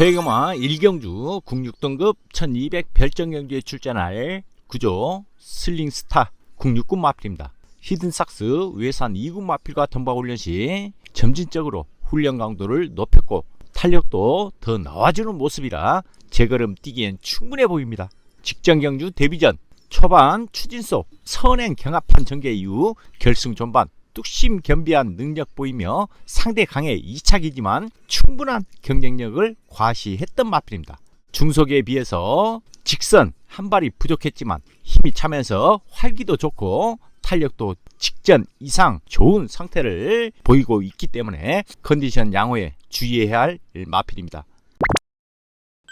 더해경마 1경주 06등급 1200 별정경주에 출전할 구조 슬링스타 069 마필입니다. 히든삭스 외산 2군 마필과 덤바 훈련 시 점진적으로 훈련 강도를 높였고 탄력도 더 나아지는 모습이라 제걸음 뛰기엔 충분해 보입니다. 직전 경주 데뷔 전 초반 추진 속 선행 경합한 전개 이후 결승 전반 뚝심 겸비한 능력 보이며 상대 강의 2차기지만 충분한 경쟁력을 과시했던 마필입니다. 중속에 비해서 직선 한 발이 부족했지만 힘이 차면서 활기도 좋고 탄력도 직전 이상 좋은 상태를 보이고 있기 때문에 컨디션 양호에 주의해야 할 마필입니다.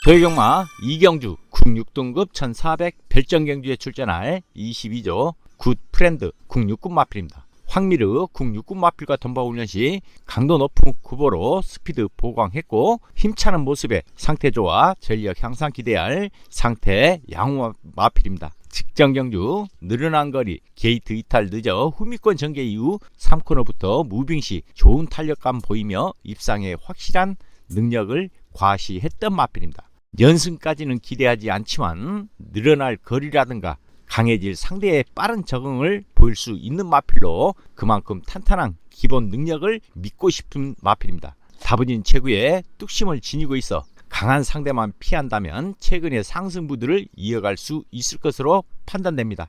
더해경마 이경주 06등급 1400 별정 경주에 출전할 22조 굿 프렌드 069 마필입니다. 황미르 069 마필과 덤바 훈련 시 강도 높은 구보로 스피드 보강했고 힘차는 모습에 상태 좋아 전력 향상 기대할 상태 양호 마필입니다. 직전 경주 늘어난 거리 게이트 이탈 늦어 후미권 전개 이후 3코너부터 무빙 시 좋은 탄력감 보이며 입상에 확실한 능력을 과시했던 마필입니다. 연승까지는 기대하지 않지만 늘어날 거리라든가 강해질 상대의 빠른 적응을 보일 수 있는 마필로 그만큼 탄탄한 기본 능력을 믿고 싶은 마필입니다. 다부진 체구에 뚝심을 지니고 있어 강한 상대만 피한다면 최근의 상승부들을 이어갈 수 있을 것으로 판단됩니다.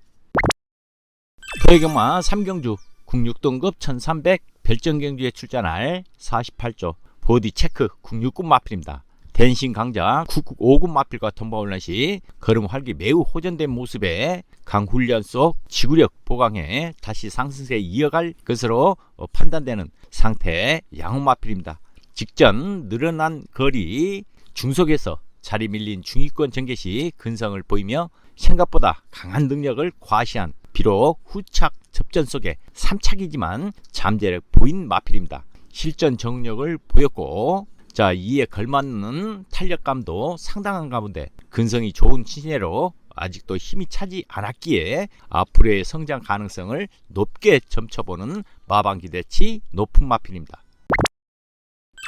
더해경마 3경주 06등급 1300 별정경주에 출전할 48조 보디 체크 069 마필입니다. 댄싱 강자 995군 마필과 덤바올란 시 걸음 활기 매우 호전된 모습에 강 훈련 속 지구력 보강해 다시 상승세에 이어갈 것으로 어, 판단되는 상태 양호 마필입니다. 직전 늘어난 거리 중속에서 자리 밀린 중위권 전개 시 근성을 보이며 생각보다 강한 능력을 과시한 비록 후착 접전 속에 3착이지만 잠재력 보인 마필입니다. 실전 정력을 보였고 자 이에 걸맞는 탄력감도 상당한 가운데 근성이 좋은 신예로 아직도 힘이 차지 않았기에 앞으로의 성장 가능성을 높게 점쳐보는 마방 기대치 높은 마필입니다.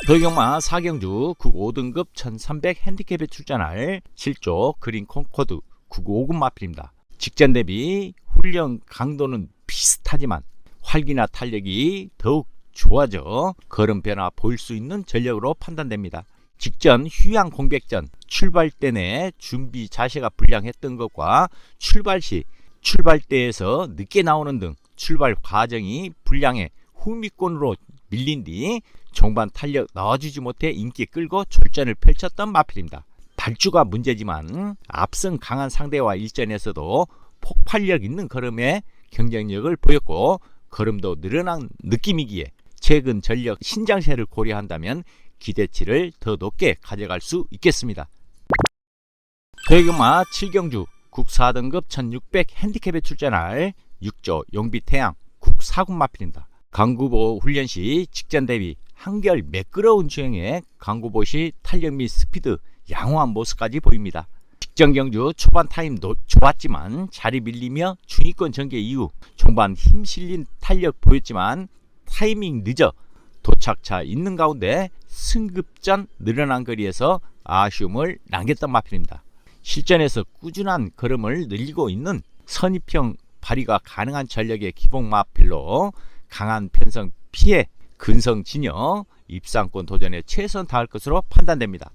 더경마 4경주 95등급 1300 핸디캡에 출전할 7조 그린 콩코드 995군 마필입니다. 직전 대비 훈련 강도는 비슷하지만 활기나 탄력이 더욱 좋아져 걸음 변화 보일 수 있는 전력으로 판단됩니다. 직전 휴양 공백전 출발 때 내 준비 자세가 불량했던 것과 출발 시 출발대에서 늦게 나오는 등 출발 과정이 불량해 후미권으로 밀린 뒤 종반 탄력 넣어주지 못해 인기 끌고 출전을 펼쳤던 마필입니다. 발주가 문제지만 앞선 강한 상대와 일전에서도 폭발력 있는 걸음에 경쟁력을 보였고 걸음도 늘어난 느낌이기에 최근 전력 신장세를 고려한다면 기대치를 더 높게 가져갈 수 있겠습니다. 대금마 7경주 국 4등급 1600 핸디캡에 출전할 6조 용비태양 국 4군 마필입니다. 강구보 훈련 시 직전 대비 한결 매끄러운 주행에 강구보 시 탄력 및 스피드 양호한 모습까지 보입니다. 직전 경주 초반 타임도 좋았지만 자리 밀리며 중위권 전개 이후 종반 힘 실린 탄력 보였지만 타이밍 늦어 도착차 있는 가운데 승급전 늘어난 거리에서 아쉬움을 남겼던 마필입니다. 실전에서 꾸준한 걸음을 늘리고 있는 선입형 발휘가 가능한 전력의 기본 마필로 강한 편성 피해 근성 진여 입상권 도전에 최선 다할 것으로 판단됩니다.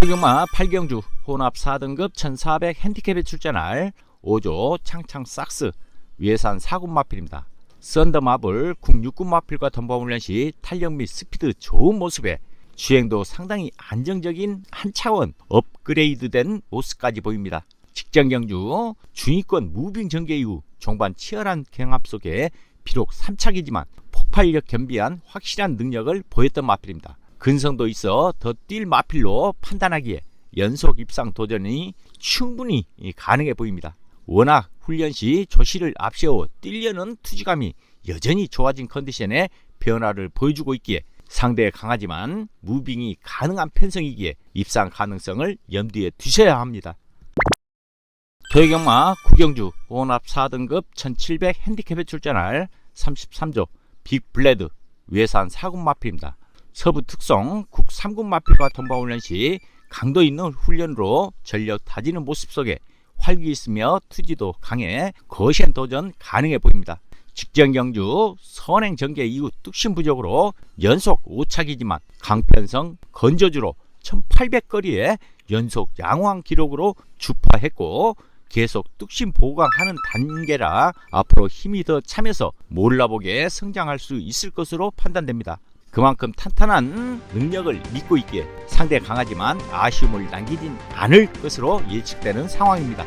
도경마 8경주 혼합 4등급 1400 핸디캡에 출전할 5조 창창 삭스 위에산 4군 마필입니다. 썬더마블 969 마필과 덤버훈련 시 탄력 및 스피드 좋은 모습에 주행도 상당히 안정적인 한 차원 업그레이드된 모습까지 보입니다. 직전 경주 중위권 무빙 전개 이후 종반 치열한 경합 속에 비록 3착이지만 폭발력 겸비한 확실한 능력을 보였던 마필입니다. 근성도 있어 더 뛸 마필로 판단하기에 연속 입상 도전이 충분히 가능해 보입니다. 워낙 훈련 시 조시를 앞세워 뛰려는 투지감이 여전히 좋아진 컨디션에 변화를 보여주고 있기에 상대 강하지만 무빙이 가능한 편성이기에 입상 가능성을 염두에 두셔야 합니다. 도해경마 구경주 혼합 4등급 1700 핸디캡에 출전할 33조 빅블레드 외산 사군 마필입니다. 서부 특성 국 3군 마필과 통바 훈련 시 강도 있는 훈련으로 전력 다지는 모습 속에 활기 있으며 투지도 강해 거시한 도전 가능해 보입니다. 직전 경주 선행 전개 이후 뚝심 부족으로 연속 5착이지만 강편성 건저주로 1800거리에 연속 양호한 기록으로 주파했고 계속 뚝심 보강하는 단계라 앞으로 힘이 더 차면서 몰라보게 성장할 수 있을 것으로 판단됩니다. 그만큼 탄탄한 능력을 믿고 있기에 상대 강하지만 아쉬움을 남기진 않을 것으로 예측되는 상황입니다.